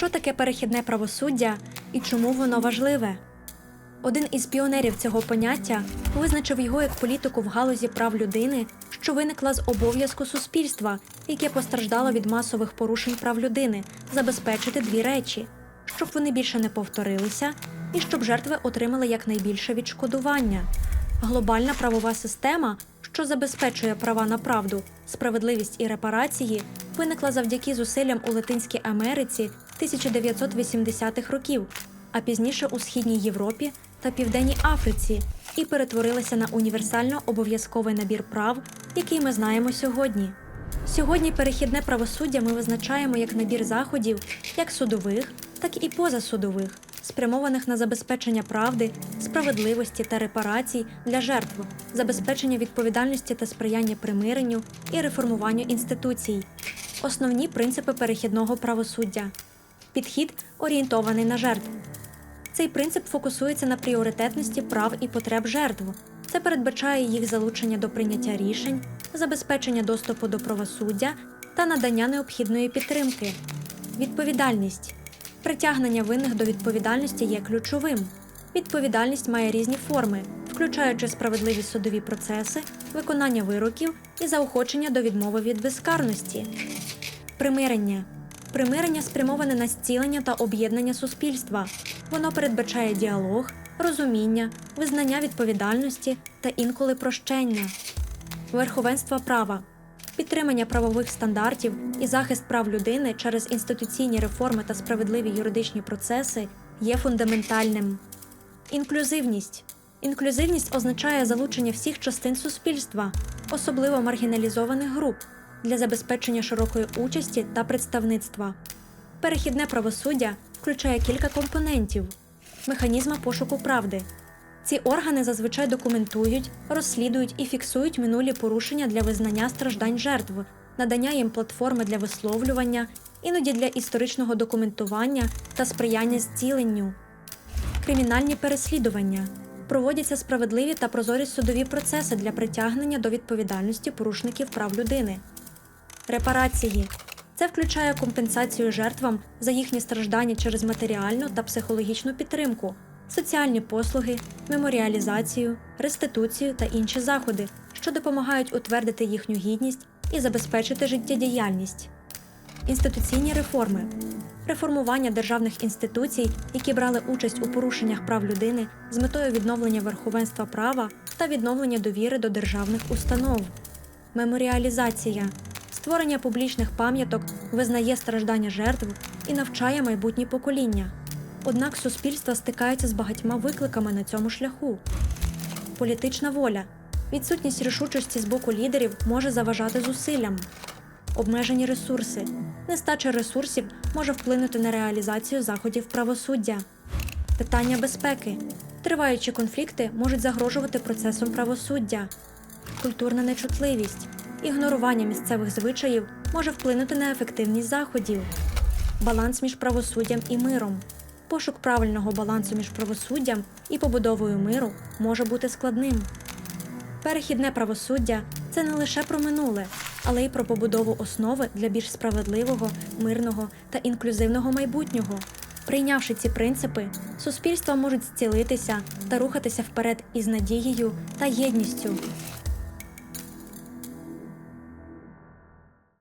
Що таке перехідне правосуддя і чому воно важливе? Один із піонерів цього поняття визначив його як політику в галузі прав людини, що виникла з обов'язку суспільства, яке постраждало від масових порушень прав людини, забезпечити дві речі, щоб вони більше не повторилися, і щоб жертви отримали якнайбільше відшкодування. Глобальна правова система, що забезпечує права на правду, справедливість і репарації, виникла завдяки зусиллям у Латинській Америці 1980-х років, а пізніше у Східній Європі та Південній Африці і перетворилася на універсально обов'язковий набір прав, який ми знаємо сьогодні. Сьогодні перехідне правосуддя ми визначаємо як набір заходів, як судових, так і позасудових, спрямованих на забезпечення правди, справедливості та репарацій для жертв, забезпечення відповідальності та сприяння примиренню і реформуванню інституцій. Основні принципи перехідного правосуддя. Підхід орієнтований на жертву. Цей принцип фокусується на пріоритетності прав і потреб жертв. Це передбачає їх залучення до прийняття рішень, забезпечення доступу до правосуддя та надання необхідної підтримки. Відповідальність притягнення винних до відповідальності є ключовим. Відповідальність має різні форми, включаючи справедливі судові процеси, виконання вироків і заохочення до відмови від безкарності. Примирення. Примирення спрямоване на зцілення та об'єднання суспільства. Воно передбачає діалог, розуміння, визнання відповідальності та інколи прощення. Верховенство права. Підтримання правових стандартів і захист прав людини через інституційні реформи та справедливі юридичні процеси є фундаментальним. Інклюзивність. Інклюзивність означає залучення всіх частин суспільства, особливо маргіналізованих груп, для забезпечення широкої участі та представництва. Перехідне правосуддя включає кілька компонентів механізма пошуку правди. Ці органи зазвичай документують, розслідують і фіксують минулі порушення для визнання страждань жертв, надання їм платформи для висловлювання, іноді для історичного документування та сприяння зціленню. Кримінальні переслідування проводяться справедливі та прозорі судові процеси для притягнення до відповідальності порушників прав людини. Репарації це включає компенсацію жертвам за їхні страждання через матеріальну та психологічну підтримку, соціальні послуги, меморіалізацію, реституцію та інші заходи, що допомагають утвердити їхню гідність і забезпечити життєдіяльність. Інституційні реформи реформування державних інституцій, які брали участь у порушеннях прав людини з метою відновлення верховенства права та відновлення довіри до державних установ. Меморіалізація створення публічних пам'яток визнає страждання жертв і навчає майбутні покоління. Однак суспільство стикається з багатьма викликами на цьому шляху. Політична воля. Відсутність рішучості з боку лідерів може заважати зусиллям. Обмежені ресурси. Нестача ресурсів може вплинути на реалізацію заходів правосуддя. Питання безпеки. Триваючі конфлікти можуть загрожувати процесом правосуддя. Культурна нечутливість. Ігнорування місцевих звичаїв може вплинути на ефективність заходів. Баланс між правосуддям і миром. Пошук правильного балансу між правосуддям і побудовою миру може бути складним. Перехідне правосуддя це не лише про минуле, але й про побудову основи для більш справедливого, мирного та інклюзивного майбутнього. Прийнявши ці принципи, суспільства можуть зцілитися та рухатися вперед із надією та єдністю.